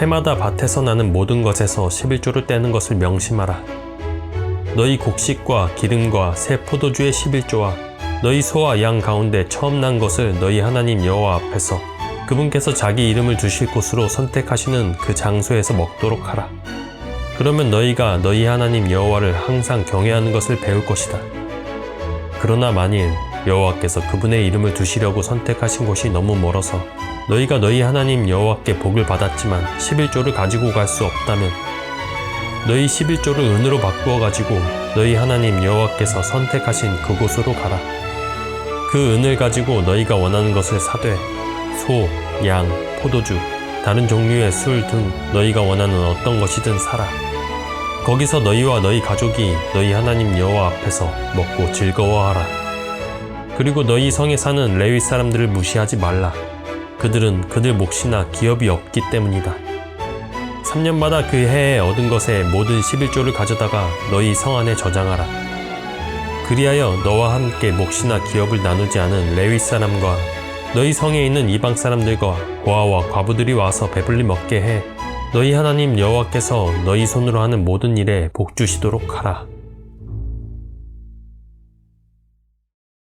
해마다 밭에서 나는 모든 것에서 11조를 떼는 것을 명심하라. 너희 곡식과 기름과 새 포도주의 11조와 너희 소와 양 가운데 처음 난 것을 너희 하나님 여호와 앞에서 그분께서 자기 이름을 두실 곳으로 선택하시는 그 장소에서 먹도록 하라. 그러면 너희가 너희 하나님 여호와를 항상 경외하는 것을 배울 것이다. 그러나 만일 여호와께서 그분의 이름을 두시려고 선택하신 곳이 너무 멀어서 너희가 너희 하나님 여호와께 복을 받았지만 11조를 가지고 갈 수 없다면 너희 11조를 은으로 바꾸어 가지고 너희 하나님 여호와께서 선택하신 그곳으로 가라. 그 은을 가지고 너희가 원하는 것을 사되 소, 양, 포도주, 다른 종류의 술 등 너희가 원하는 어떤 것이든 사라. 거기서 너희와 너희 가족이 너희 하나님 여호와 앞에서 먹고 즐거워하라. 그리고 너희 성에 사는 레위 사람들을 무시하지 말라. 그들은 그들 몫이나 기업이 없기 때문이다. 3년마다 그 해에 얻은 것의 모든 11조를 가져다가 너희 성 안에 저장하라. 그리하여 너와 함께 몫이나 기업을 나누지 않은 레위 사람과 너희 성에 있는 이방 사람들과 고아와 과부들이 와서 배불리 먹게 해 너희 하나님 여호와께서 너희 손으로 하는 모든 일에 복 주시도록 하라.